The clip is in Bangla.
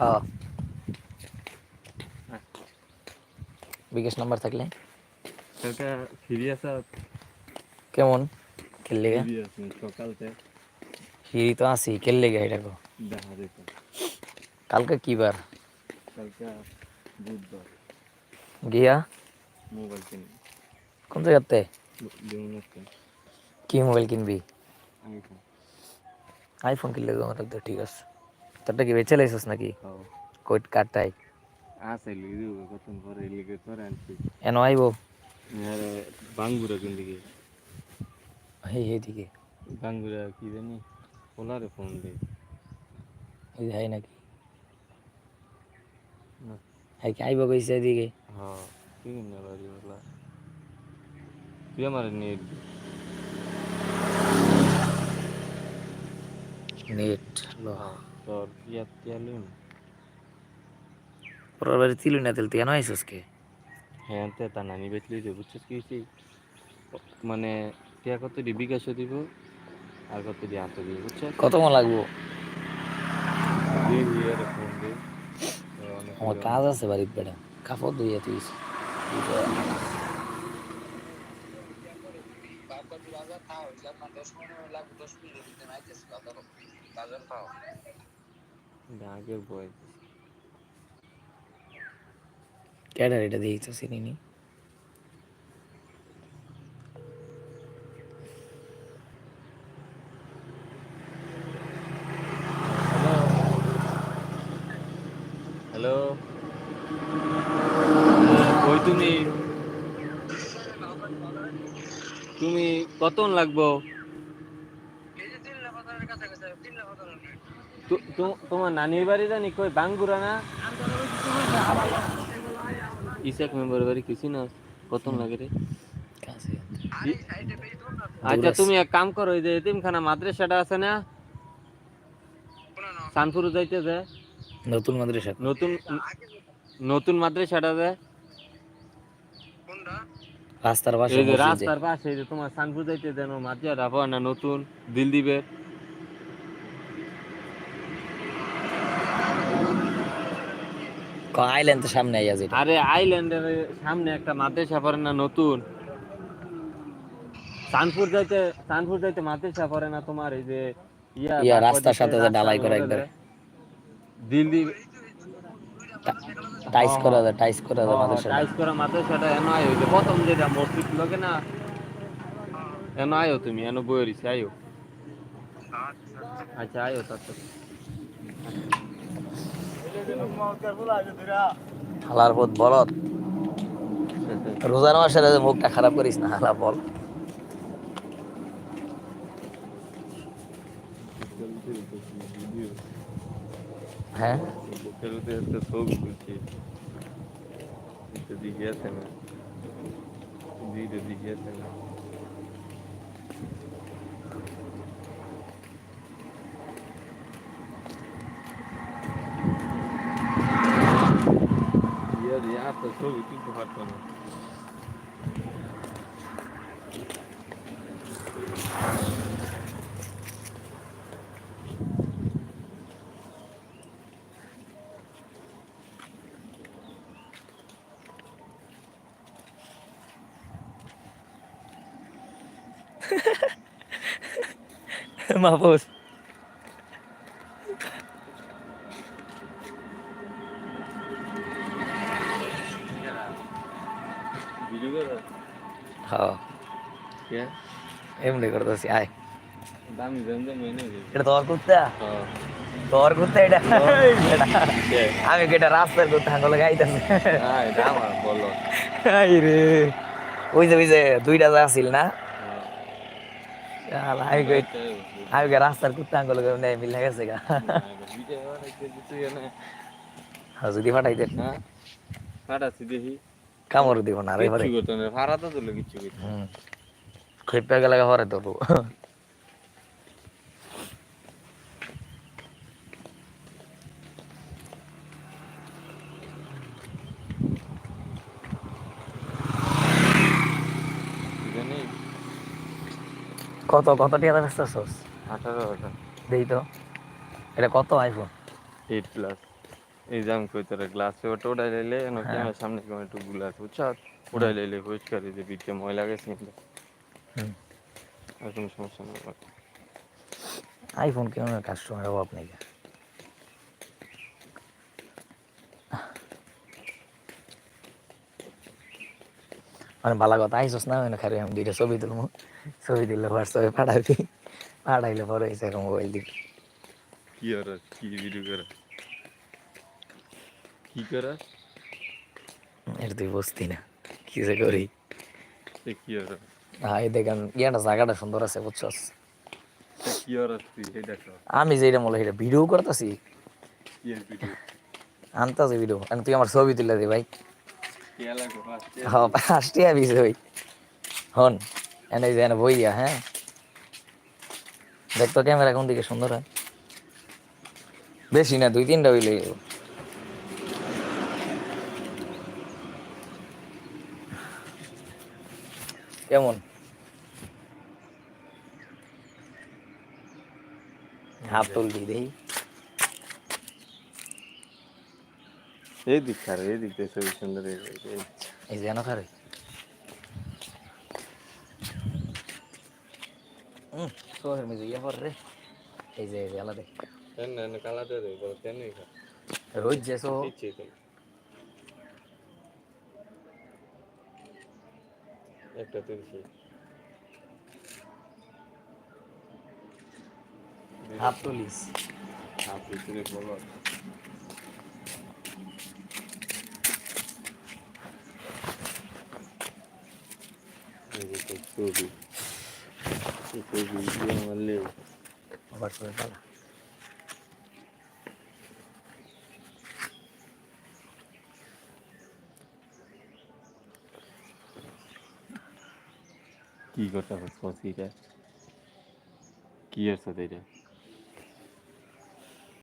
হ্যাঁ বিকাশ নাম্বার থাকলে কালকে ফিরি আসা কেমন খেললে গে ফিরি আসুন সকালতে ফিরি তো আসি খেললে গে এটা গো দেখা যেত কালকে কি বার কালকে বুধবার গিয়া মোবাইল কিনে কোন জায়গাতে যেমন একটা কি মোবাইল কিনবি আইফোন আইফোন কিনলে গো আমার তো ঠিক আছে তোরটা কি বেচে লাইছিস নাকি? খাও কই কাটটাই আসে লিখে কতক্ষণ পরে লিখে করে আনছি। এন আইবো আর বাঙ্গুরা কোন দিকে? এই এইদিকে। বাঙ্গুরা কি জানি ওলারে ফোন দে। এই যে হাই নাকি? হাই কি আইবো কইছে এদিকে? হ্যাঁ কি না বাড়ি ওলা তুই আমার নেট নেট লো তোর ইয়া তিয়ালি পরের বাড়ি তিলু না তেল তুই এন আইসস কে? হ্যাঁ তে তা নানি বেচলি যে বুঝছিস কি হয়েছে? মানে টিয়া কত দি বিকাশ দিব আর কত দি হাতে দিব বুঝছিস? কত মন লাগবো? আমার কাজ আছে বাড়ির বেড়া। কাপড় ধুইয়া তুই বয়স। ক্যাডার এটা দিয়েছ চিনি হ্যালো কই তুমি? তুমি কতন লাগবো তো- তো- তোমার নানির বাড়ি জানি কই বাঙ্গুরা না? ইসাক মেম্বার বাড়ি কিছু না কতন লাগে রে। আচ্ছা তুমি এক কাম করো ওই যে এতিমখানা মাদ্রাসাটা আছে না? সানপুর যাইতে যায় নতুন মাদ্রাসা। নতুন নতুন মাদ্রাসাটা যায় রাস্তার পাশে এই যে রাস্তার পাশে এই যে তোমার সানপুর যাইতে দেন মাদ্রাসা না নতুন দিল দিবে ক- আইল্যান্ড সামনে আইয়া যেটা আরে আইল্যান্ডের সামনে একটা মাদ্রাসা পড়ে না নতুন। সানপুর যাইতে সানপুর যাইতে মাদ্রাসা পড়ে না তোমার এই যে ইয়া রাস্তার সাথে যে ঢালাই করা একবারে। দিল টাইস করা যায় টাইস করা যায় মাদ্রাসা টাইস করা মাদ্রাসাটা এনো প্রথম যেটা মসজিদ লগে না? এনো আয়ো তুমি এনো বই রইছে আয়ো আচ্ছা তাড়াতাড়ি হালার পথ বলত। রোজার মাসের মুখটা খারাপ করিস না, হালা, বল। হ্যাঁ? দিকে আছে না। দিকে আছে না। ইয়ার ইয়ার তো ছবি তুলতে পারতো না মাহফুজ ভিডিও করে হ্যাঁ। এমনি করতেছি আয়। এটা তোর কুত্তা? হ্যাঁ। তোর কুত্তা এটা? এটা। আমি কেটা রাস্তার কুত্তা? আঙ্গুলে গাইতেছি। হ্যাঁ বলো। আই রে। ওই যে ওই যে দুইটা যে আসিল না? শালা, আমি আমি রাস্তার কুত্তা? আঙ্গুলে নেই মিলে গেছে গা। হ্যাঁ, যদি ফাটাইতে হ্যাঁ। কাটাচ্ছি দেখি। কামড় দিব না রে পরে কিচ্ছু করতো না ভাড়া তো করতো। হুম। খেপে গেলে তো জানি। কত কত টাকা বেচতেছস আঠারো হাজার। দেই তো। এটা কত আইফোন এইট প্লাস এই যে আমি কই তোরা গ্লাসে ওটা ওটাই লাইলে হ্যাঁ। ক্যামেরার সামনে কেমন একটু গ্লাস বুঝছা ওটাই লাইলে পরিষ্কার এই যে বিটে ময়লা গেছে কিন্তু হুম আর কোনো সমস্যা নেই আইফোন কেনার কাস্টমার অভাব নেই মানে ভালো কথা আইসস না মানে খালি আমি দুইটা ছবি তুলবো ছবি দিলে হোয়াটসঅ্যাপে পাঠাবি পাঠাইলে পরে এসে এখন মোবাইল দিবি কি আর কি ভিডিও করা কি করা? এটা তুই বুঝতি না কি যে করি? কি হ্যাঁ এই দেখেন ইয়াটা জায়গাটা সুন্দর আছে বুঝছস? কি তুই? এই দেখো আমি যেটা মনে এটা ভিডিও করতেছি। আনতাছি ভিডিও এখন তুই আমার ছবি তুলে দে ভাই। ফার্স্ট হ্যাঁ আবিস ভাই হন এনে যে এনে বই দিয়া হ্যাঁ? দেখতো ক্যামেরা কোন দিকে সুন্দর হয়। বেশি না দুই তিনটা হইলে কেমন হাফ তুলবি দেই। এই দিক খারে এই দিক ছবি সুন্দর এই এই- এই। এই যে এনো খারে। হুম সোহের মিজু ইয়ে পর রে। এই যে এই যে আলাদা। তেন না কালা দে দে বল নেই খা রোজ যে সো ইচ্ছে তো একটা তুলছি হাফ তুলিস আপনি তুলে বলো। এই যে তোর ছবি। এই ছবি দিয়ে মারলে আবার করে পালা কি করতে পারছ এটা? কি আছে এটা?